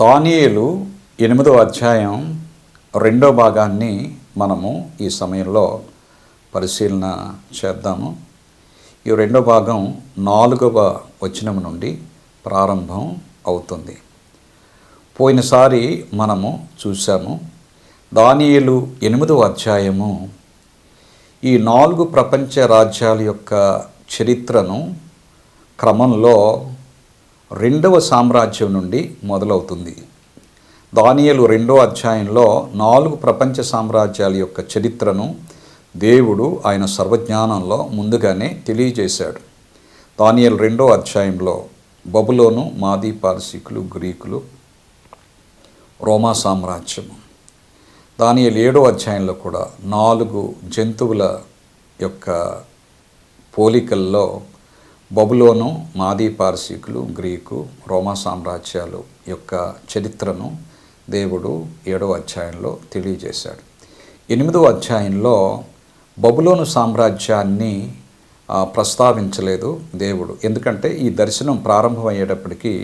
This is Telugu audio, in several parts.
దానియేలు ఎనిమిదో అధ్యాయం రెండో భాగాన్ని మనము ఈ సమయంలో పరిశీలన చేద్దాము. ఈ రెండో భాగం నాలుగవ వచనం నుండి ప్రారంభం అవుతుంది. పోయినసారి మనము చూసాము దానియలు ఎనిమిదవ అధ్యాయము ఈ నాలుగు ప్రపంచ రాజ్యాల యొక్క చరిత్రను క్రమంలో రెండవ సామ్రాజ్యం నుండి మొదలవుతుంది. దానియలు రెండో అధ్యాయంలో నాలుగు ప్రపంచ సామ్రాజ్యాల యొక్క చరిత్రను దేవుడు ఆయన సర్వజ్ఞానంలో ముందుగానే తెలియజేశాడు. దానియలు రెండో అధ్యాయంలో బబులోను మాదీ పారసీకులు గ్రీకులు రోమా సామ్రాజ్యము. దానియలు ఏడో అధ్యాయంలో కూడా నాలుగు జంతువుల యొక్క పోలికల్లో బబులోను మాదీ పార్శికులు గ్రీకు రోమా సామ్రాజ్యాలు యొక్క చరిత్రను దేవుడు ఏడవ అధ్యాయంలో తెలియజేశాడు. ఎనిమిదవ అధ్యాయంలో బబులోను సామ్రాజ్యాన్ని ప్రస్తావించలేదు దేవుడు. ఎందుకంటే ఈ దర్శనం ప్రారంభమయ్యేటప్పటికీ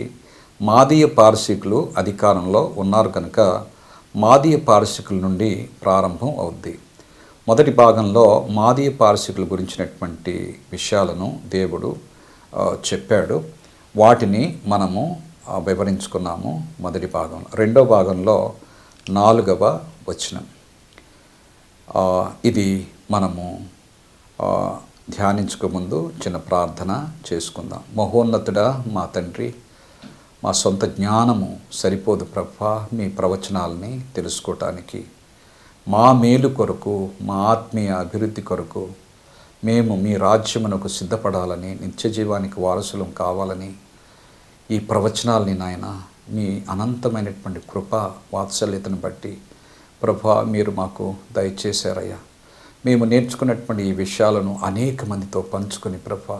మాదీయ పార్శికులు అధికారంలో ఉన్నారు కనుక మాదీయ పార్శికుల నుండి ప్రారంభం అవుద్ది. మొదటి భాగంలో మాదీయ పార్శికుల గురించినటువంటి విషయాలను దేవుడు చెప్పాడు. వాటిని మనము వివరించుకున్నాము మొదటి భాగం రెండో భాగంలో నాలుగవ వచనం. ఇది మనము ఆ, ధ్యానించుక ముందు చిన్న ప్రార్థన చేసుకుందాం. మహోన్నతుడా మా తండ్రి మా సొంత జ్ఞానము సరిపోదు ప్రభా మీ ప్రవచనాలని తెలుసుకోవటానికి మా మేలు కొరకు మా ఆత్మీయ అభివృద్ధి కొరకు మేము మీ రాజ్యమునకు సిద్ధపడాలని నిత్యజీవానికి వారసులం కావాలని ఈ ప్రవచనాల్ని నాయన మీ అనంతమైనటువంటి కృప వాత్సల్యతను బట్టి ప్రభా మీరు మాకు దయచేశారయ్యా. మేము నేర్చుకున్నటువంటి ఈ విషయాలను అనేక మందితో పంచుకొని ప్రభా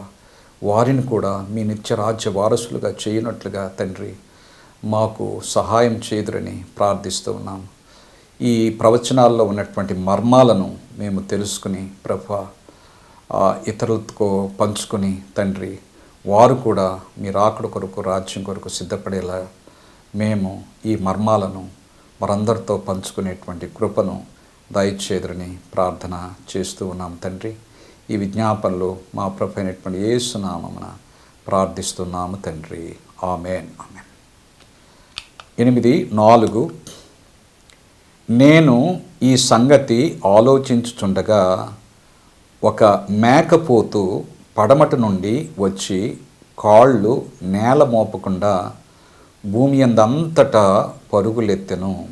వారిని కూడా మీ నిత్య రాజ్య వారసులుగా చేయనట్లుగా తండ్రి మాకు సహాయం చేదురని ప్రార్థిస్తూ ఉన్నాం ఈ ప్రవచనాల్లో ఉన్నటువంటి మర్మాలను మేము తెలుసుకుని ప్రభా ఇతరులతో పంచుకొని తండ్రి వారు కూడా మీ రాకడ కొరకు రాజ్యం కొరకు సిద్ధపడేలా మేము ఈ మర్మాలను మరందరితో పంచుకునేటువంటి కృపను దయచేదురని ప్రార్థన చేస్తూ ఉన్నాం తండ్రి. ఈ విజ్ఞాపనలు మా ప్రభు అయినటువంటి ఏసునామమున ప్రార్థిస్తున్నాము తండ్రి. ఆమెన్. ఆమెన్. ఎనిమిది నాలుగు. నేను ఈ సంగతి ఆలోచించుచుండగా ఒక మేకపోతు పడమట నుండి వచ్చి కాళ్ళు నేల మోపకుండా భూమి అందంతటా పరుగులెత్తెను.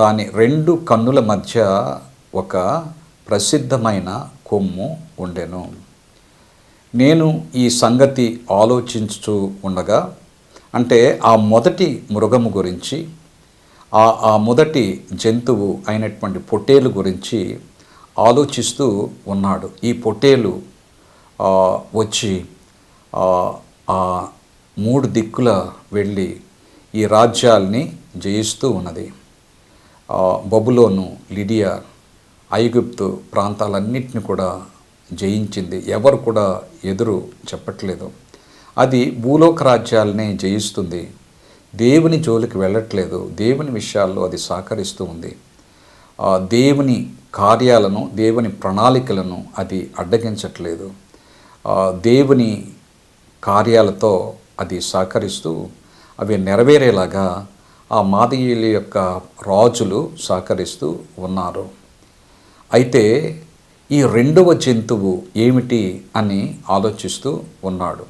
దాని రెండు కన్నుల మధ్య ఒక ప్రసిద్ధమైన కొమ్ము ఉండెను. నేను ఈ సంగతి ఆలోచించుతూ ఉండగా అంటే ఆ మొదటి మృగము గురించి ఆ ఆ మొదటి జంతువు అయినటువంటి పొట్టేలు గురించి ఆలోచిస్తూ ఉన్నాడు. ఈ పొట్టేలు వచ్చి ఆ, మూడు దిక్కుల వెళ్ళి ఈ రాజ్యాల్ని జయిస్తూ ఉన్నది. బబులోను లిడియా ఐగుప్తు ప్రాంతాలన్నింటిని కూడా జయించింది. ఎవరు కూడా ఎదురు చెప్పట్లేదు. అది భూలోక రాజ్యాలనే జయిస్తుంది. దేవుని జోలికి వెళ్ళట్లేదు. దేవుని విషయాల్లో అది సహకరిస్తూ ఉంది. దేవుని కార్యాలను దేవుని ప్రణాళికలను అది అడ్డగించట్లేదు. దేవుని కార్యాలతో అది సహకరిస్తూ అవి నెరవేరేలాగా ఆ మాదీయుల యొక్క రాజులు సహకరిస్తూ ఉన్నారు. అయితే ఈ రెండవ జంతువు ఏమిటి అని ఆలోచిస్తూ ఉన్నాడు.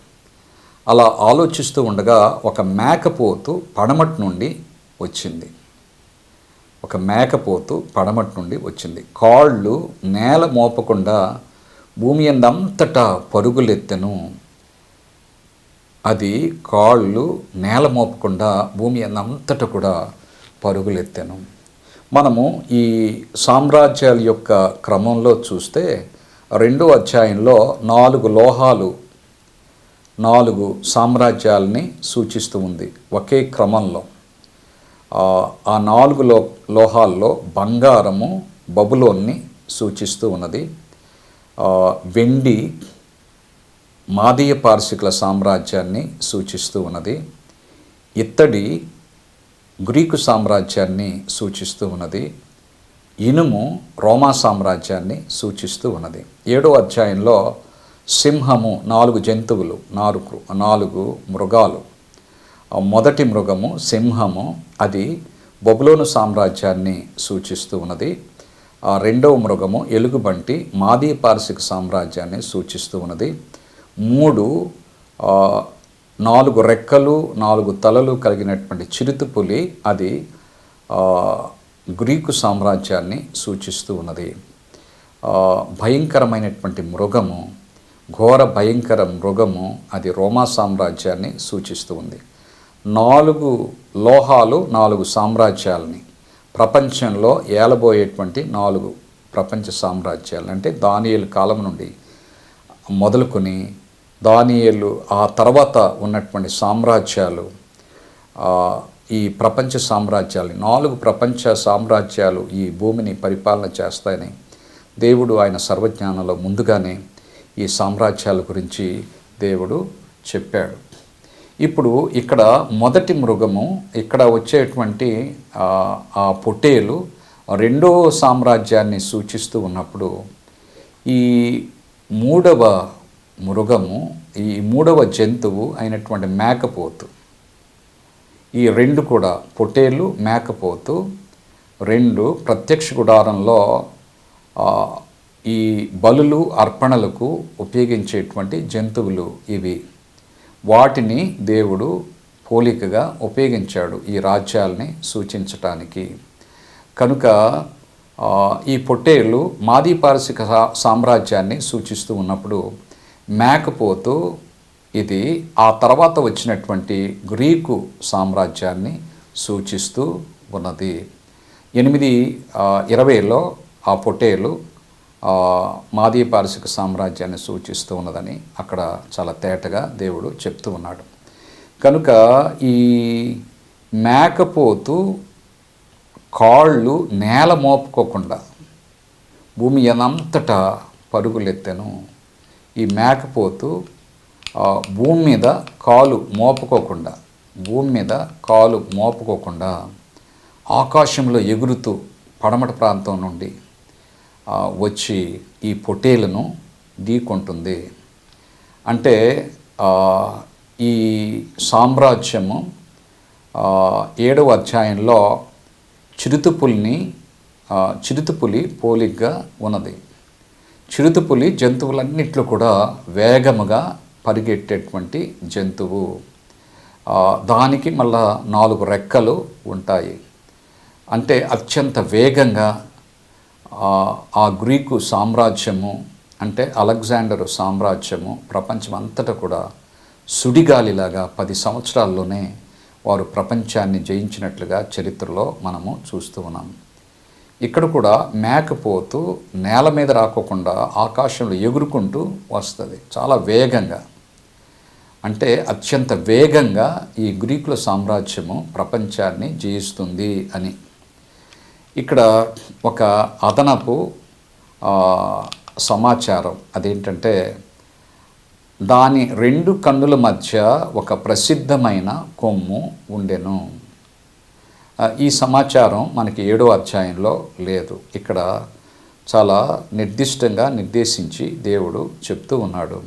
అలా ఆలోచిస్తూ ఉండగా ఒక మేకపోతు పడమటి నుండి వచ్చింది. ఒక మేకపోతు పడమటి నుండి వచ్చింది. కాళ్ళు నేల మోపకుండా భూమి అంతటా పరుగులెత్తెను. అది కాళ్ళు నేల మోపకుండా భూమి అందంతటా కూడా పరుగులెత్తెను. మనము ఈ సామ్రాజ్యాల యొక్క క్రమంలో చూస్తే రెండో అధ్యాయంలో నాలుగు లోహాలు నాలుగు సామ్రాజ్యాలని సూచిస్తూ ఉంది ఒకే క్రమంలో. ఆ, నాలుగు లో లోహాల్లో బంగారము బబులోన్ని సూచిస్తూ ఉన్నది. వెండి మాదీయ పార్శికుల సామ్రాజ్యాన్ని సూచిస్తూ ఉన్నది. ఇత్తడి గ్రీకు సామ్రాజ్యాన్ని సూచిస్తూ ఉన్నది. ఇనుము రోమా సామ్రాజ్యాన్ని సూచిస్తూ ఉన్నది. ఏడో అధ్యాయంలో సింహము నాలుగు జంతువులు నాలుగు నాలుగు మృగాలు. మొదటి మృగము సింహము అది బొబులోను సామ్రాజ్యాన్ని సూచిస్తూ ఉన్నది. రెండవ మృగము ఎలుగుబంటి మాదీ పార్శిక సామ్రాజ్యాన్ని సూచిస్తూ ఉన్నది. మూడు నాలుగు రెక్కలు నాలుగు తలలు కలిగినటువంటి చిరుతపులి అది గ్రీకు సామ్రాజ్యాన్ని సూచిస్తూ ఉన్నది. భయంకరమైనటువంటి మృగము ఘోర భయంకర మృగము అది రోమా సామ్రాజ్యాన్ని సూచిస్తూ ఉంది. నాలుగు లోహాలు నాలుగు సామ్రాజ్యాలని. ప్రపంచంలో ఏలబోయేటువంటి నాలుగు ప్రపంచ సామ్రాజ్యాలు అంటే దానియలు కాలం నుండి మొదలుకొని దానియలు ఆ తర్వాత ఉన్నటువంటి సామ్రాజ్యాలు ఈ ప్రపంచ సామ్రాజ్యాలు నాలుగు ప్రపంచ సామ్రాజ్యాలు ఈ భూమిని పరిపాలన చేస్తాయని దేవుడు ఆయన సర్వజ్ఞానంలో ముందుగానే ఈ సామ్రాజ్యాల గురించి దేవుడు చెప్పాడు. ఇప్పుడు ఇక్కడ మొదటి మృగము ఇక్కడ వచ్చేటువంటి ఆ, పొటేలు పొట్టేలు రెండో సామ్రాజ్యాన్ని సూచిస్తూ ఉన్నప్పుడు ఈ మూడవ మృగము ఈ మూడవ జంతువు అయినటువంటి మేకపోతు ఈ రెండు కూడా పొట్టేలు మేకపోతు రెండు ప్రత్యక్ష గుడారంలో ఈ బలులు అర్పణలకు ఉపయోగించేటువంటి జంతువులు ఇవి. వాటిని దేవుడు పోలికగా ఉపయోగించాడు ఈ రాజ్యాల్ని సూచించటానికి. కనుక ఈ పొట్టేళ్ళు మాది పారసిక సామ్రాజ్యాన్ని సూచిస్తూ ఉన్నప్పుడు మేకపోతు ఇది ఆ తర్వాత వచ్చినటువంటి గ్రీకు సామ్రాజ్యాన్ని సూచిస్తూ ఉన్నది. ఎనిమిది ఇరవైలో ఆ పొట్టేలు మాదీ పారసిక సామ్రాజ్యాన్ని సూచిస్తూ ఉన్నదని అక్కడ చాలా తేటగా దేవుడు చెప్తూ ఉన్నాడు. కనుక ఈ మేకపోతు కాళ్ళు నేల మోపుకోకుండా భూమి ఎనంతటా పరుగులెత్తెను ఈ మేకపోతు భూమి మీద కాలు మోపుకోకుండా భూమి మీద కాలు మోపుకోకుండా ఆకాశంలో ఎగురుతూ పడమట ప్రాంతం నుండి వచ్చి ఈ పొటేలను ఢీకొంటుంది. అంటే ఈ సామ్రాజ్యము ఏడవ అధ్యాయంలో చిరుతుపులిని చిరుతుపులి పోలిగ్గా ఉన్నది. చిరుతుపులి జంతువులన్నిట్లో కూడా వేగముగా పరిగెట్టేటువంటి జంతువు. దానికి మళ్ళా నాలుగు రెక్కలు ఉంటాయి. అంటే అత్యంత వేగంగా ఆ, గ్రీకు సామ్రాజ్యము అంటే అలెగ్జాండర్ సామ్రాజ్యము ప్రపంచం అంతటా కూడా సుడిగాలిలాగా పది సంవత్సరాల్లోనే వారు ప్రపంచాన్ని జయించినట్లుగా చరిత్రలో మనము చూస్తూ ఉన్నాం. ఇక్కడ కూడా మేకపోతూ నేల మీద రాకోకుండా ఆకాశంలో ఎగురుకుంటూ వస్తుంది. చాలా వేగంగా. అంటే అత్యంత వేగంగా ఈ గ్రీకుల సామ్రాజ్యము ప్రపంచాన్ని జయిస్తుంది అని. ఇక్కడ ఒక అదనపు సమాచారం అదేంటంటే దాని రెండు కన్నుల మధ్య ఒక ప్రసిద్ధమైన కొమ్ము ఉండెను. ఈ సమాచారం మనకి ఏడో అధ్యాయంలో లేదు. ఇక్కడ చాలా నిర్దిష్టంగా నిర్దేశించి దేవుడు చెప్తూ ఉన్నాడు.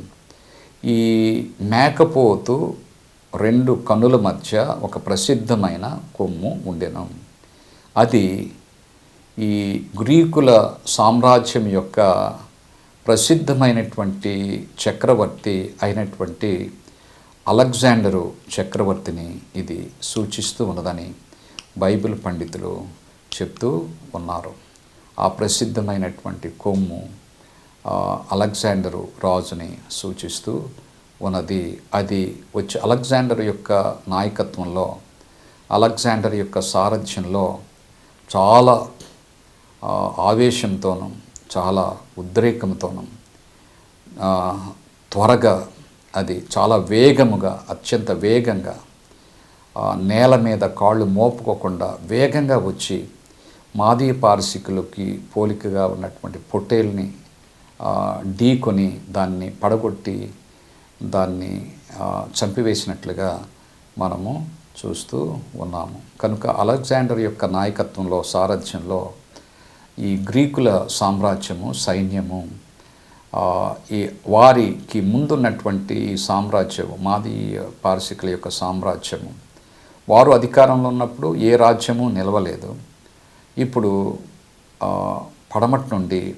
ఈ మేకపోతు రెండు కన్నుల మధ్య ఒక ప్రసిద్ధమైన కొమ్ము ఉండెను. అది ఈ గ్రీకుల సామ్రాజ్యం యొక్క ప్రసిద్ధమైనటువంటి చక్రవర్తి అయినటువంటి అలెగ్జాండరు చక్రవర్తిని ఇది సూచిస్తూ ఉన్నదని బైబిల్ పండితులు చెప్తూ ఉన్నారు. ఆ ప్రసిద్ధమైనటువంటి కొమ్ము అలెగ్జాండరు రాజుని సూచిస్తూ ఉన్నది. అది వచ్చి అలెగ్జాండర్ యొక్క నాయకత్వంలో అలెగ్జాండర్ యొక్క సారథ్యంలో చాలా ఆవేశంతోనూ చాలా ఉద్రేకంతోనూ త్వరగా అది చాలా వేగముగా అత్యంత వేగంగా నేల మీద కాళ్ళు మోపుకోకుండా వేగంగా వచ్చి మాదీ పారసికులకి పోలికగా ఉన్నటువంటి పొట్టేల్ని ఢీకొని దాన్ని పడగొట్టి దాన్ని చంపివేసినట్లుగా మనము చూస్తూ ఉన్నాము. కనుక అలెగ్జాండర్ యొక్క నాయకత్వంలో సారథ్యంలో ఈ గ్రీకుల సామ్రాజ్యము సైన్యము ఈ వారికి ముందున్నటువంటి సామ్రాజ్యము మాది పారసికుల యొక్క సామ్రాజ్యము. వారు అధికారంలో ఉన్నప్పుడు ఏ రాజ్యము నిలవలేదు. ఇప్పుడు పడమటి నుండి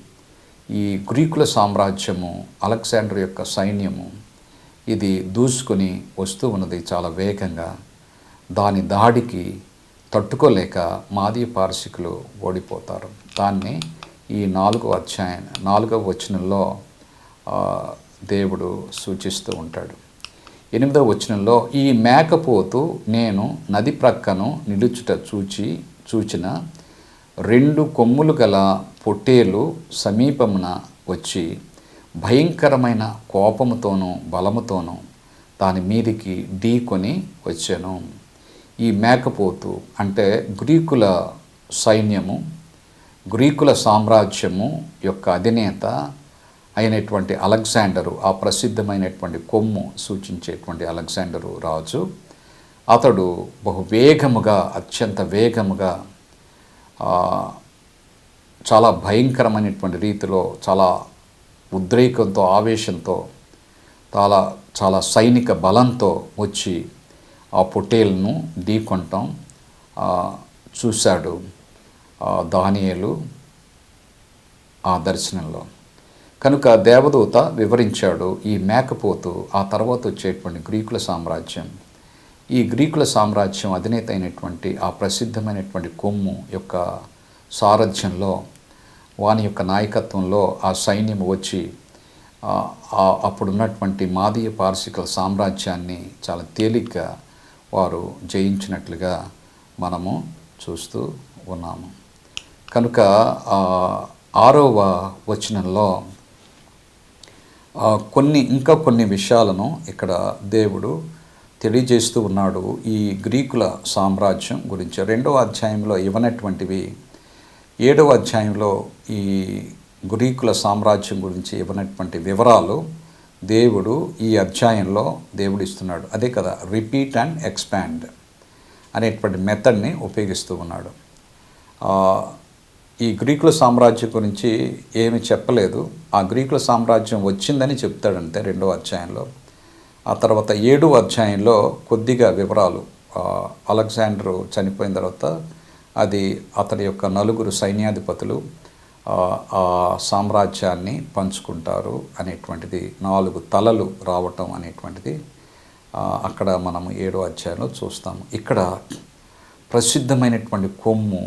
ఈ గ్రీకుల సామ్రాజ్యము అలెగ్జాండర్ యొక్క సైన్యము ఇది దూసుకొని వస్తూ ఉన్నది చాలా వేగంగా. దాని దాడికి తట్టుకోలేక మాదీ పారసికులు ఓడిపోతారు. దాన్ని ఈ నాలుగో అధ్యాయం నాలుగవ వచనంలో దేవుడు సూచిస్తూ ఉంటాడు. ఎనిమిదవ వచనంలో ఈ మేకపోతు నేను నది ప్రక్కను నిలుచుట చూచి చూచిన రెండు కొమ్ములు గల పొట్టేలు సమీపమున వచ్చి భయంకరమైన కోపముతోనూ బలముతోనూ దాని మీదికి ఢీకొని వచ్చాను. ఈ మేకపోతు అంటే గ్రీకుల సైన్యము గ్రీకుల సామ్రాజ్యము యొక్క అధినేత అయినటువంటి అలెగ్జాండరు ఆ ప్రసిద్ధమైనటువంటి కొమ్ము సూచించేటువంటి అలెగ్జాండరు రాజు. అతడు బహు వేగముగా అత్యంత వేగముగా చాలా భయంకరమైనటువంటి రీతిలో చాలా ఉద్రేకంతో ఆవేశంతో చాలా చాలా సైనిక బలంతో వచ్చి ఆ పొట్టేలను ఢీకొనటం చూశాడు. దానియేలు ఆ దర్శనంలో. కనుక దేవదూత వివరించాడు ఈ మేకపోతు ఆ తర్వాత వచ్చేటువంటి గ్రీకుల సామ్రాజ్యం. ఈ గ్రీకుల సామ్రాజ్యం అధినేత అయినటువంటి ఆ ప్రసిద్ధమైనటువంటి కొమ్ము యొక్క సారథ్యంలో వాని యొక్క నాయకత్వంలో ఆ సైన్యం వచ్చి అప్పుడున్నటువంటి మాదీయ పారసికల సామ్రాజ్యాన్ని చాలా తేలిగ్గా వారు జయించినట్లుగా మనము చూస్తూ ఉన్నాము. కనుక ఆరవ వచనంలో కొన్ని ఇంకా కొన్ని విషయాలను ఇక్కడ దేవుడు తెలియజేస్తూ ఉన్నాడు ఈ గ్రీకుల సామ్రాజ్యం గురించి. రెండవ అధ్యాయంలో ఇవ్వనటువంటివి ఏడవ అధ్యాయంలో ఈ గ్రీకుల సామ్రాజ్యం గురించి ఇవ్వనటువంటి వివరాలు దేవుడు ఈ అధ్యాయంలో దేవుడు ఇస్తున్నాడు అదే కదా రిపీట్ అండ్ ఎక్స్పాండ్ అనేటువంటి మెథడ్ని ఉపయోగిస్తూ ఉన్నాడు. ఈ గ్రీకుల సామ్రాజ్యం గురించి ఏమి చెప్పలేదు. ఆ గ్రీకుల సామ్రాజ్యం వచ్చిందని చెప్తాడంతే రెండవ అధ్యాయంలో. ఆ తర్వాత ఏడు అధ్యాయంలో కొద్దిగా వివరాలు. అలెగ్జాండర్ అలెగ్జాండరు చనిపోయిన తర్వాత అది అతని యొక్క నలుగురు సైన్యాధిపతులు ఆ, సామ్రాజ్యాన్ని పంచుకుంటారు అనేటువంటిది నాలుగు తలలు రావటం అనేటువంటిది అక్కడ మనం ఏడో అధ్యాయంలో చూస్తాము. ఇక్కడ ప్రసిద్ధమైనటువంటి కొమ్ము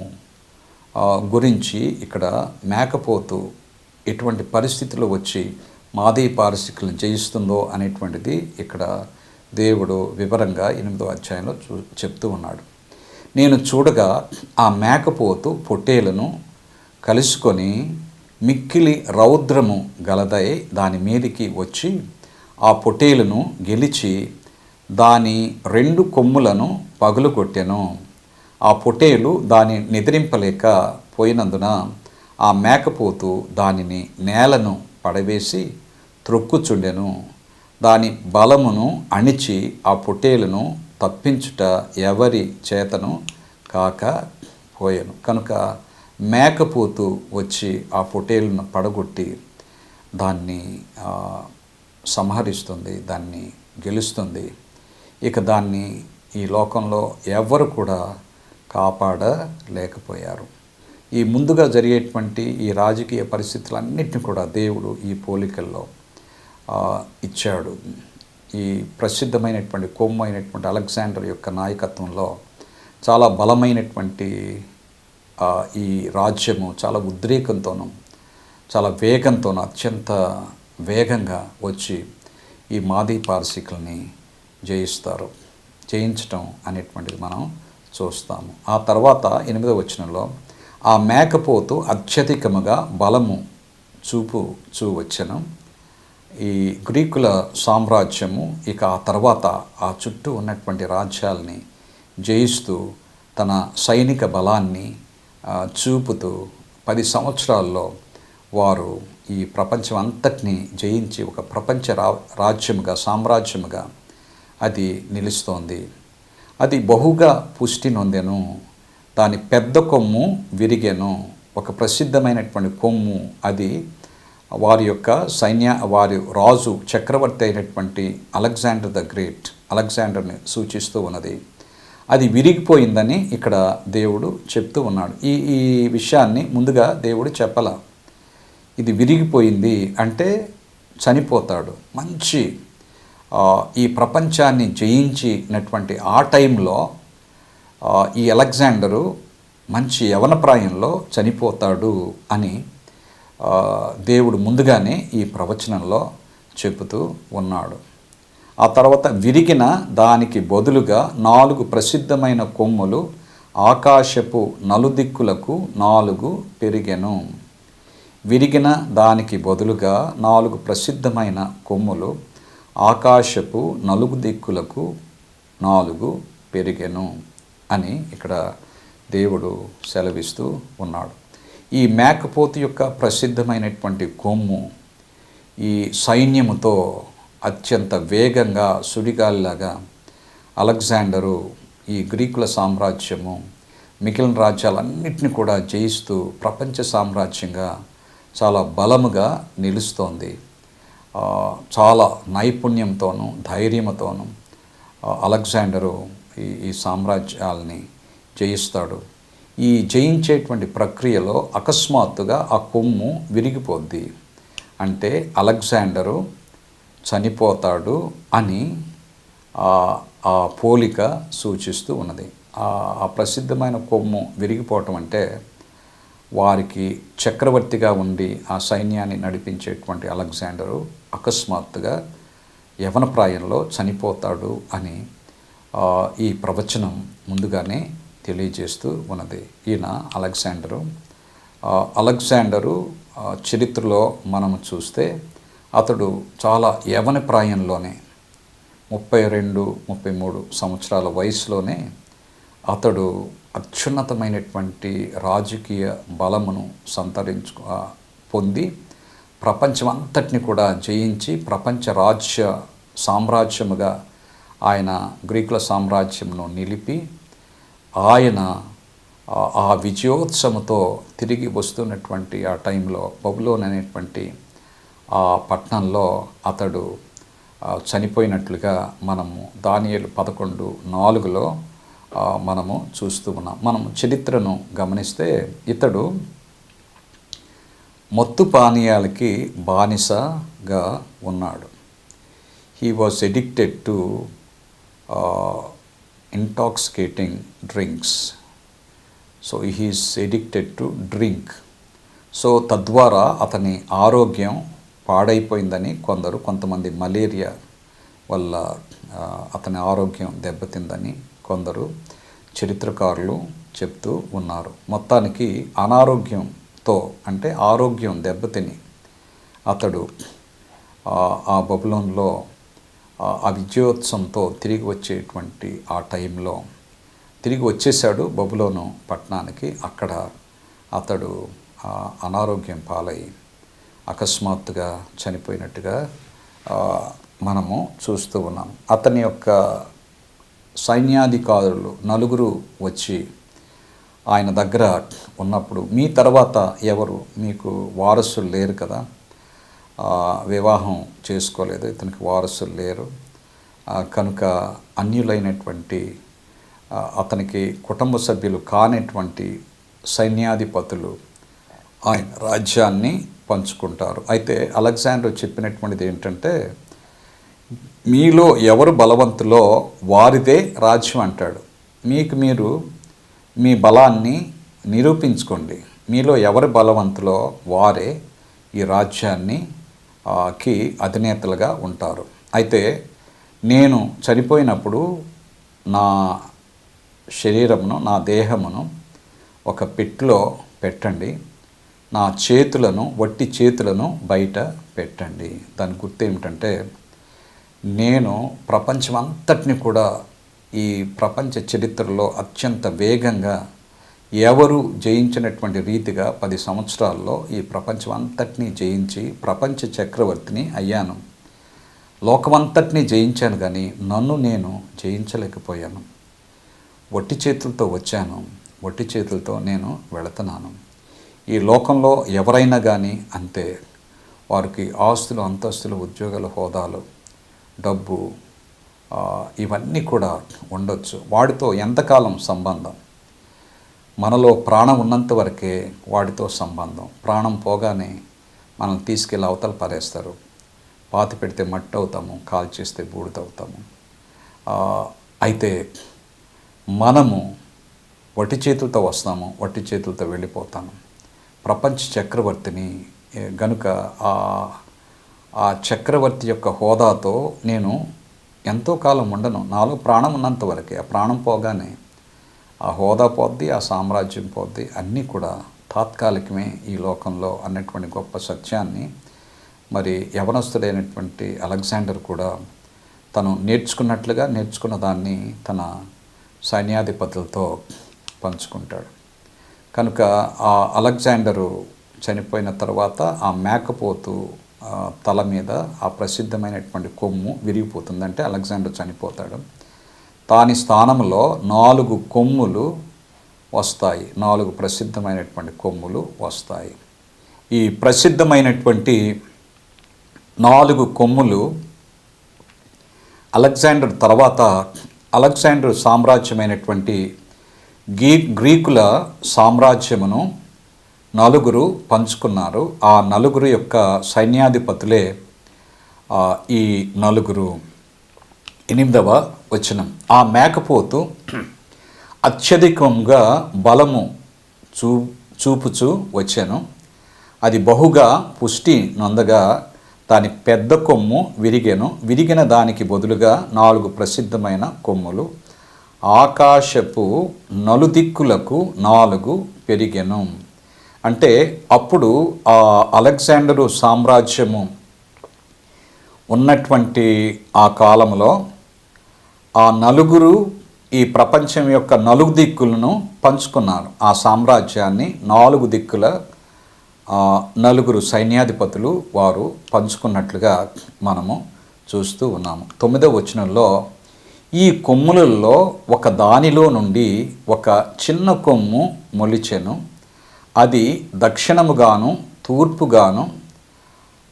గురించి ఇక్కడ మేకపోతు ఎటువంటి పరిస్థితులు వచ్చి మాదీ పారసికులను జయిస్తుందో అనేటువంటిది ఇక్కడ దేవుడు వివరంగా ఎనిమిదో అధ్యాయంలో చూ చెప్తూ ఉన్నాడు. నేను చూడగా ఆ మేకపోతు పొట్టేలను కలుసుకొని మిక్కిలి రౌద్రము గలదై దాని మీదికి వచ్చి ఆ పొట్టేలను గెలిచి దాని రెండు కొమ్ములను పగులుకొట్టెను ఆ పొట్టేలు దాని నిద్రింపలేక పోయినందున ఆ మేకపోతు దానిని నేలను పడవేసి త్రొక్కుచుండెను. దాని బలమును అణిచి ఆ పొట్టేలును తప్పించుట ఎవరి చేతను కాక పోయాను. కనుక మేకపోతు వచ్చి ఆ పొట్టేలును పడగొట్టి దాన్ని సంహరిస్తుంది దాన్ని గెలుస్తుంది. ఇక దాన్ని ఈ లోకంలో ఎవ్వరు కూడా కాపాడలేకపోయారు. ఈ ముందుగా జరిగేటువంటి ఈ రాజకీయ పరిస్థితులన్నింటినీ కూడా దేవుడు ఈ పోలికల్లో ఇచ్చాడు. ఈ ప్రసిద్ధమైనటువంటి కొమ్ము అయినటువంటి అలెగ్జాండర్ యొక్క నాయకత్వంలో చాలా బలమైనటువంటి ఈ రాజ్యము చాలా ఉద్రేకంతోనూ చాలా వేగంతోనూ అత్యంత వేగంగా వచ్చి ఈ మాదీ పారసికుల్ని జయిస్తారు. జయించటం అనేటువంటిది మనం చూస్తాము. ఆ తర్వాత ఎనిమిదవ వచనంలో ఆ మేకపోతు అత్యధికముగా బలము చూపు చూవచ్చను. ఈ గ్రీకుల సామ్రాజ్యము ఇక ఆ తర్వాత ఆ చుట్టూ ఉన్నటువంటి రాజ్యాల్ని జయిస్తూ తన సైనిక బలాన్ని చూపుతూ పది సంవత్సరాల్లో వారు ఈ ప్రపంచం అంతటినీ జయించి ఒక ప్రపంచ రా రాజ్యముగా సామ్రాజ్యముగా అది నిలుస్తోంది. అది బహుగా పుష్టి నొందెను. దాని పెద్ద కొమ్ము విరిగెను. ఒక ప్రసిద్ధమైనటువంటి కొమ్ము అది వారి యొక్క సైన్య వారి రాజు చక్రవర్తి అయినటువంటి అలెగ్జాండర్ ద గ్రేట్ అలెగ్జాండర్ని సూచిస్తూ ఉన్నది. అది విరిగిపోయిందని ఇక్కడ దేవుడు చెప్తూ ఉన్నాడు. ఈ ఈ విషయాన్ని ముందుగా దేవుడు చెప్పల. ఇది విరిగిపోయింది అంటే చనిపోతాడు. మంచి ఈ ప్రపంచాన్ని జయించినటువంటి ఆ టైంలో ఈ అలెగ్జాండరు మంచి యవనప్రాయంలో చనిపోతాడు అని దేవుడు ముందుగానే ఈ ప్రవచనంలో చెబుతూ ఉన్నాడు. ఆ తర్వాత విరిగిన దానికి బదులుగా నాలుగు ప్రసిద్ధమైన కొమ్ములు ఆకాశపు నలుదిక్కులకు నాలుగు పెరిగెను. విరిగిన దానికి బదులుగా నాలుగు ప్రసిద్ధమైన కొమ్ములు ఆకాశపు నలుగు దిక్కులకు నాలుగు పెరిగెను అని ఇక్కడ దేవుడు సెలవిస్తూ ఉన్నాడు. ఈ మేకపోతు యొక్క ప్రసిద్ధమైనటువంటి కొమ్ము ఈ సైన్యముతో అత్యంత వేగంగా సుడిగాలిలాగా అలెగ్జాండరు ఈ గ్రీకుల సామ్రాజ్యము మిగిలిన రాజ్యాలన్నింటినీ కూడా జయిస్తూ ప్రపంచ సామ్రాజ్యంగా చాలా బలముగా నిలుస్తోంది. చాలా నైపుణ్యంతోనూ ధైర్యంతోనూ అలెగ్జాండరు ఈ ఈ సామ్రాజ్యాల్ని జయిస్తాడు. ఈ జయించేటువంటి ప్రక్రియలో అకస్మాత్తుగా ఆ కొమ్ము విరిగిపోద్ది. అంటే అలెగ్జాండరు చనిపోతాడు అని ఆ పోలిక సూచిస్తూ ఉన్నది. ఆ ఆ ప్రసిద్ధమైన కొమ్ము విరిగిపోవటం అంటే వారికి చక్రవర్తిగా ఉండి ఆ సైన్యాన్ని నడిపించేటువంటి అలెగ్జాండరు అకస్మాత్తుగా యవన ప్రాయంలో చనిపోతాడు అని ఈ ప్రవచనం ముందుగానే తెలియజేస్తూ ఉన్నది. ఈయన అలెగ్జాండరు. అలెగ్జాండరు చరిత్రలో మనం చూస్తే అతడు చాలా యవన ప్రాయంలోనే ముప్పై రెండు ముప్పై మూడు సంవత్సరాల వయసులోనే అతడు అత్యున్నతమైనటువంటి రాజకీయ బలమును సంతరించు పొంది ప్రపంచం అంతటిని కూడా జయించి ప్రపంచ రాజ్య సామ్రాజ్యముగా ఆయన గ్రీకుల సామ్రాజ్యంను నిలిపి ఆయన ఆ- విజయోత్సవంతో తిరిగి వస్తున్నటువంటి ఆ టైంలో బబులోన్ అనేటువంటి ఆ పట్టణంలో అతడు చనిపోయినట్లుగా మనము దానియలు పదకొండు నాలుగులో మనము చూస్తూ ఉన్నాం. మనం చరిత్రను గమనిస్తే ఇతడు మత్తు పానీయాలకి బానిసగా ఉన్నాడు. He was addicted to intoxicating drinks so he's addicted to drink so తద్వారా అతని ఆరోగ్యం పాడైపోయిందని కొందరు కొంతమంది మలేరియా వల్ల అతని ఆరోగ్యం దెబ్బతిందని కొందరు చరిత్రకారులు చెప్తూ ఉన్నారు. మొత్తానికి అనారోగ్యం తో అంటే ఆరోగ్యం దెబ్బతిని. అతడు ఆ, బబులోన్లో ఆ విజయోత్సవంతో తిరిగి వచ్చేటువంటి ఆ టైంలో తిరిగి వచ్చేసాడు బబులోను పట్టణానికి. అక్కడ అతడు అనారోగ్యం పాలై అకస్మాత్తుగా చనిపోయినట్టుగా మనము చూస్తూ ఉన్నాం. అతని యొక్క సైన్యాధికారులు నలుగురు వచ్చి ఆయన దగ్గర ఉన్నప్పుడు మీ తర్వాత ఎవరు? మీకు వారసులు లేరు కదా. వివాహం చేసుకోలేదు ఇతనికి వారసులు లేరు. కనుక అన్యులైనటువంటి అతనికి కుటుంబ సభ్యులు కానటువంటి సైన్యాధిపతులు ఆయన రాజ్యాన్ని పంచుకుంటారు. అయితే అలెగ్జాండర్ చెప్పినటువంటిది ఏంటంటే మీలో ఎవరు బలవంతులో వారిదే రాజ్యం అంటాడు. మీకు మీరు మీ బలాన్ని నిరూపించుకోండి. మీలో ఎవరి బలవంతులో వారే ఈ రాజ్యాన్ని కి అధినేతలుగా ఉంటారు. అయితే నేను చనిపోయినప్పుడు నా శరీరమును నా దేహమును ఒక పెట్టులో పెట్టండి. నా చేతులను వట్టి చేతులను బయట పెట్టండి. దాని గుర్తు ఏమిటంటే నేను ప్రపంచం అంతటిని కూడా ఈ ప్రపంచ చరిత్రలో అత్యంత వేగంగా ఎవరు జయించినటువంటి రీతిగా పది సంవత్సరాల్లో ఈ ప్రపంచం అంతటినీ జయించి ప్రపంచ చక్రవర్తిని అయ్యాను. లోకమంతటినీ జయించాను కానీ నన్ను నేను జయించలేకపోయాను. వట్టి చేతులతో వచ్చాను. వట్టి చేతులతో నేను వెళుతున్నాను. ఈ లోకంలో ఎవరైనా కానీ అంతే. వారికి ఆస్తులు అంతస్తులు ఉద్యోగాలు హోదాలు డబ్బు ఇవన్నీ కూడా ఉండొచ్చు. వాడితో ఎంతకాలం సంబంధం? మనలో ప్రాణం ఉన్నంత వరకే వాడితో సంబంధం. ప్రాణం పోగానే మనం తీసుకెళ్ళి అవతల పారేస్తారు. పాతి పెడితే మట్టి అవుతాము కాల్చేస్తే బూడిదవుతాము. అయితే మనము వట్టి చేతులతో వస్తాము వట్టి చేతులతో వెళ్ళిపోతాము. ప్రపంచ చక్రవర్తిని గనుక ఆ చక్రవర్తి యొక్క హోదాతో నేను ఎంతో కాలం ఉండను. నాలో ప్రాణం ఉన్నంత వరకే ఆ ప్రాణం పోగానే ఆ హోదా పోద్ది ఆ సామ్రాజ్యం పోద్ది. అన్నీ కూడా తాత్కాలికమే ఈ లోకంలో అన్నటువంటి గొప్ప సత్యాన్ని. మరి యవనస్తుడైనటువంటి అలెగ్జాండర్ కూడా తను నేర్చుకున్నట్లుగా నేర్చుకున్న దాన్ని తన సైన్యాధిపతులతో పంచుకుంటాడు. కనుక ఆ అలెగ్జాండరు చనిపోయిన తర్వాత ఆ మేకపోతు తల మీద ఆ ప్రసిద్ధమైనటువంటి కొమ్ము విరిగిపోతుంది అంటే అలెగ్జాండర్ చనిపోతాడు. దాని స్థానంలో నాలుగు కొమ్ములు వస్తాయి. నాలుగు ప్రసిద్ధమైనటువంటి కొమ్ములు వస్తాయి. ఈ ప్రసిద్ధమైనటువంటి నాలుగు కొమ్ములు అలెగ్జాండర్ తర్వాత అలెగ్జాండర్ సామ్రాజ్యమైనటువంటి గీ గ్రీకుల సామ్రాజ్యమును నలుగురు పంచుకున్నారు. ఆ నలుగురు యొక్క సైన్యాధిపతులే ఈ నలుగురు ఎనిమిదవ వచనం. ఆ మేకపోతు అత్యధికంగా బలము చూ చూపుచూ వచ్చాను. అది బహుగా పుష్టి నొందగా దాని పెద్ద కొమ్ము విరిగాను. విరిగిన దానికి బదులుగా నాలుగు ప్రసిద్ధమైన కొమ్ములు. ఆకాశపు నలుదిక్కులకు నాలుగు పెరిగెను. అంటే అప్పుడు ఆ అలెగ్జాండరు సామ్రాజ్యము ఉన్నటువంటి ఆ కాలంలో ఆ నలుగురు ఈ ప్రపంచం యొక్క నలుగు దిక్కులను పంచుకున్నారు. ఆ సామ్రాజ్యాన్ని నాలుగు దిక్కుల నలుగురు సైన్యాధిపతులు వారు పంచుకున్నట్లుగా మనము చూస్తూ ఉన్నాము. తొమ్మిదవ వచనంలో ఈ కొమ్ములలో ఒక దానిలో నుండి ఒక చిన్న కొమ్ము మొలిచెను. అది దక్షిణముగాను తూర్పుగాను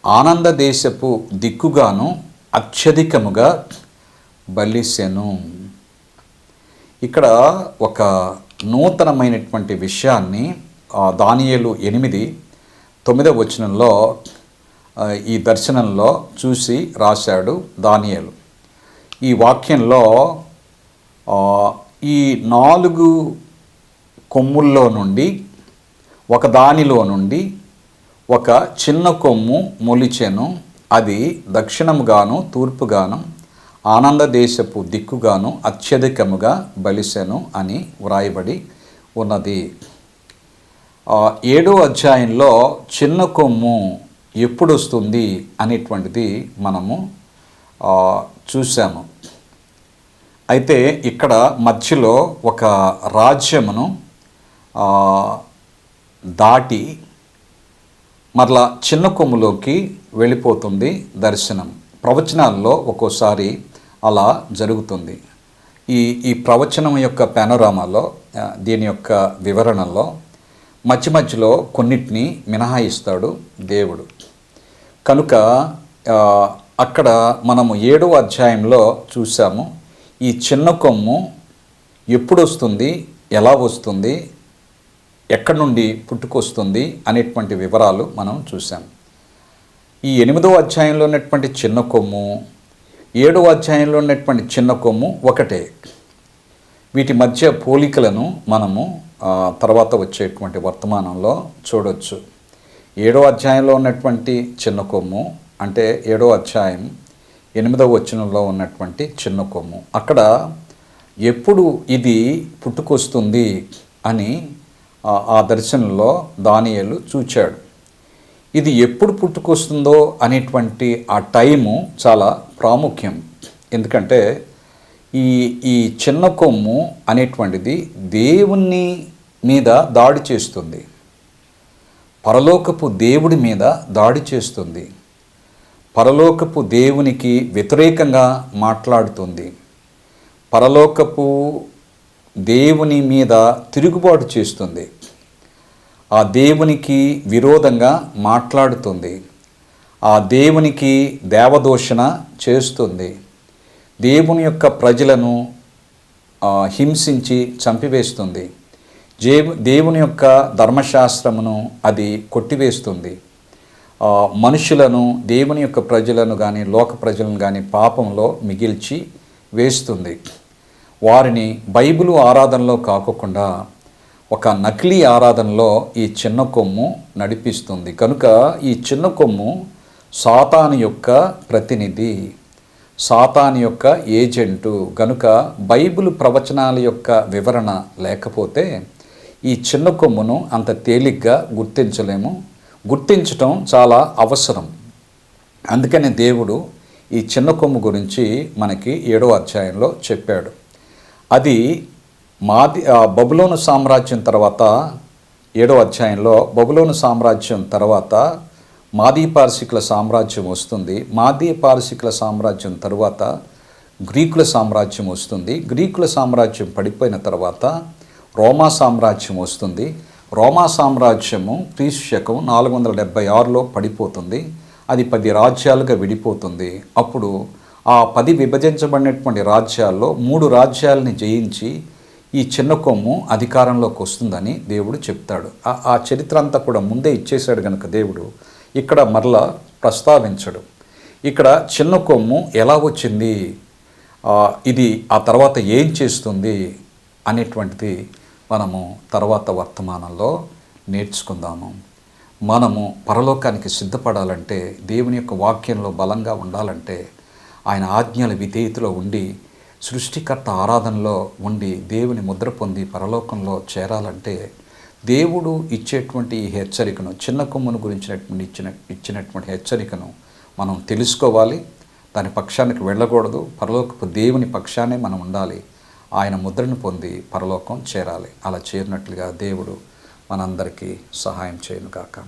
ఆనందదేశపు దిక్కుగాను అత్యధికముగా బలిసెను. ఇక్కడ ఒక నూతనమైనటువంటి విషయాన్ని దానియలు దానియేలు ఎనిమిది తొమ్మిదవ వచనంలో ఈ దర్శనంలో చూసి రాశాడు దానియేలు. ఈ వాక్యంలో ఈ నాలుగు కొమ్ముల్లో నుండి ఒక దానిలో నుండి ఒక చిన్న కొమ్ము మొలిచెను. అది దక్షిణముగాను తూర్పుగాను ఆనందదేశపు దిక్కుగాను అత్యధికముగా బలిసెను అని వ్రాయబడి ఉన్నది. ఏడో అధ్యాయంలో చిన్న కొమ్ము ఎప్పుడు వస్తుంది అనేటువంటిది మనము చూసాము అయితే ఇక్కడ మధ్యలో ఒక రాజ్యమును దాటి మరలా చిన్న కొమ్ములోకి వెళ్ళిపోతుంది దర్శనం. ప్రవచనాల్లో ఒక్కోసారి అలా జరుగుతుంది. ఈ ఈ ప్రవచనం యొక్క పెనరామాలో దీని యొక్క వివరణలో మధ్య మధ్యలో కొన్నిటిని మినహాయిస్తాడు దేవుడు. కనుక అక్కడ మనము ఏడవ అధ్యాయంలో చూసాము ఈ చిన్న కొమ్ము ఎప్పుడు వస్తుంది ఎలా వస్తుంది ఎక్కడి నుండి పుట్టుకొస్తుంది అనేటువంటి వివరాలు మనం చూసాం ఈ ఎనిమిదో అధ్యాయంలో ఉన్నటువంటి చిన్న కొమ్ము ఏడవ అధ్యాయంలో ఉన్నటువంటి చిన్న కొమ్ము ఒకటే. వీటి మధ్య పోలికలను మనము తర్వాత వచ్చేటువంటి వర్తమానంలో చూడొచ్చు. ఏడో అధ్యాయంలో ఉన్నటువంటి చిన్న కొమ్ము అంటే ఏడో అధ్యాయం ఎనిమిదవ వచనంలో ఉన్నటువంటి చిన్న కొమ్ము. అక్కడ ఎప్పుడు ఇది పుట్టుకొస్తుంది అని ఆ- దర్శనంలో దానియలు చూచాడు. ఇది ఎప్పుడు పుట్టుకొస్తుందో అనేటువంటి ఆ టైము చాలా ప్రాముఖ్యం. ఎందుకంటే ఈ ఈ చిన్న కొమ్ము అనేటువంటిది దేవుణ్ణి మీద దాడి చేస్తుంది. పరలోకపు దేవుడి మీద దాడి చేస్తుంది. పరలోకపు దేవునికి వ్యతిరేకంగా మాట్లాడుతుంది. పరలోకపు దేవుని మీద తిరుగుబాటు చేస్తుంది. ఆ దేవునికి విరోధంగా మాట్లాడుతుంది. ఆ దేవునికి దేవదూషణ చేస్తుంది. దేవుని యొక్క ప్రజలను హింసించి చంపివేస్తుంది. దేవు దేవుని యొక్క ధర్మశాస్త్రమును అది కొట్టివేస్తుంది. మనుషులను దేవుని యొక్క ప్రజలను కానీ లోక ప్రజలను కానీ పాపంలో మిగిల్చి వేస్తుంది. వారిని బైబిలు ఆరాధనలో కాకుండా ఒక నకిలీ ఆరాధనలో ఈ చిన్న కొమ్ము నడిపిస్తుంది. కనుక ఈ చిన్న కొమ్ము సాతాను యొక్క ప్రతినిధి సాతాను యొక్క ఏజెంటు. గనుక బైబిల్ ప్రవచనాల యొక్క వివరణ లేకపోతే ఈ చిన్న కొమ్మును అంత తేలిగ్గా గుర్తించలేము. గుర్తించటం చాలా అవసరం. అందుకని దేవుడు ఈ చిన్న కొమ్ము గురించి మనకి ఏడో అధ్యాయంలో చెప్పాడు. అది మాది బబులోను సామ్రాజ్యం తర్వాత ఏడో అధ్యాయంలో బబులోను సామ్రాజ్యం తర్వాత మాదీ పారసికుల సామ్రాజ్యం వస్తుంది. మాదీ పారసికుల సామ్రాజ్యం తర్వాత గ్రీకుల సామ్రాజ్యం వస్తుంది. గ్రీకుల సామ్రాజ్యం పడిపోయిన తర్వాత రోమా సామ్రాజ్యం వస్తుంది. రోమా సామ్రాజ్యము క్రీస్తు శకం నాలుగు వందల డెబ్బై ఆరులో పడిపోతుంది. అది పది రాజ్యాలుగా విడిపోతుంది. అప్పుడు ఆ పది విభజించబడినటువంటి రాజ్యాల్లో మూడు రాజ్యాలని జయించి ఈ చిన్న కొమ్ము అధికారంలోకి వస్తుందని దేవుడు చెప్తాడు. ఆ- చరిత్ర అంతా కూడా ముందే ఇచ్చేశాడు కనుక దేవుడు. ఇక్కడ మరలా ప్రస్తావించడు. ఇక్కడ చిన్న కొమ్ము ఎలా వచ్చింది? ఇది ఆ తర్వాత ఏం చేస్తుంది అనేటువంటిది మనము తర్వాత వర్తమానంలో నేర్చుకుందాము. మనము పరలోకానికి సిద్ధపడాలంటే దేవుని యొక్క వాక్యంలో బలంగా ఉండాలంటే ఆయన ఆజ్ఞల విధేయతలో ఉండి సృష్టికర్త ఆరాధనలో ఉండి దేవుని ముద్ర పొంది పరలోకంలో చేరాలంటే దేవుడు ఇచ్చేటువంటి ఈ హెచ్చరికను చిన్న కొమ్మును గురించినటువంటి ఇచ్చిన ఇచ్చినటువంటి హెచ్చరికను మనం తెలుసుకోవాలి. దాని పక్షానికి వెళ్ళకూడదు. పరలోకపు దేవుని పక్షానే మనం ఉండాలి. ఆయన ముద్రను పొంది పరలోకం చేరాలి. అలా చేరినట్లుగా దేవుడు మనందరికీ సహాయం చేయను కాక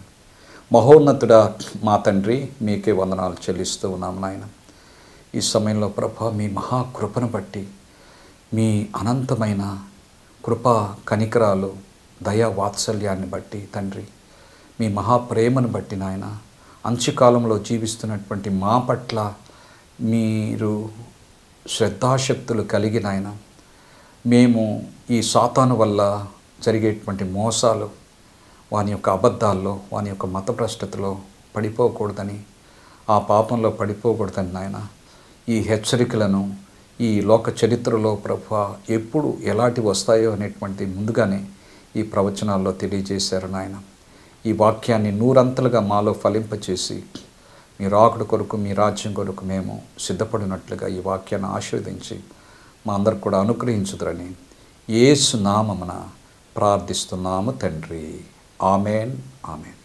మహోన్నతుడా మా తండ్రి మీకే వందనాలు చెల్లిస్తూ ఉన్నాము నాయన. ఈ సమయంలో ప్రభ మీ మహాకృపను బట్టి మీ అనంతమైన కృప కనికరాలు దయా వాత్సల్యాన్ని బట్టి తండ్రి మీ మహాప్రేమను బట్టి నాయన అంచుకాలంలో జీవిస్తున్నటువంటి మా పట్ల మీరు శ్రద్ధాశక్తులు కలిగిన ఆయన మేము ఈ సాతాను వల్ల జరిగేటువంటి మోసాలు వాని యొక్క అబద్ధాల్లో వాని యొక్క మతభ్రష్టతలో పడిపోకూడదని ఆ పాపంలో పడిపోకూడదని నాయన ఈ హెచ్చరికలను ఈ లోక చరిత్రలో ప్రభు ఎప్పుడు ఎలాంటి వస్తాయో అనేటువంటి ముందుగానే ఈ ప్రవచనాల్లో తెలియజేశారు నాయన. ఈ వాక్యాన్ని నూరంతలుగా మాలో ఫలింపచేసి మీ రాకుడు కొరకు మీ రాజ్యం కొరకు మేము సిద్ధపడినట్లుగా ఈ వాక్యాన్ని ఆశీర్వదించి మా అందరికి కూడా అనుగ్రహించుదరని ఏసు నామమున ప్రార్థిస్తున్నాము తండ్రి. Amen amen.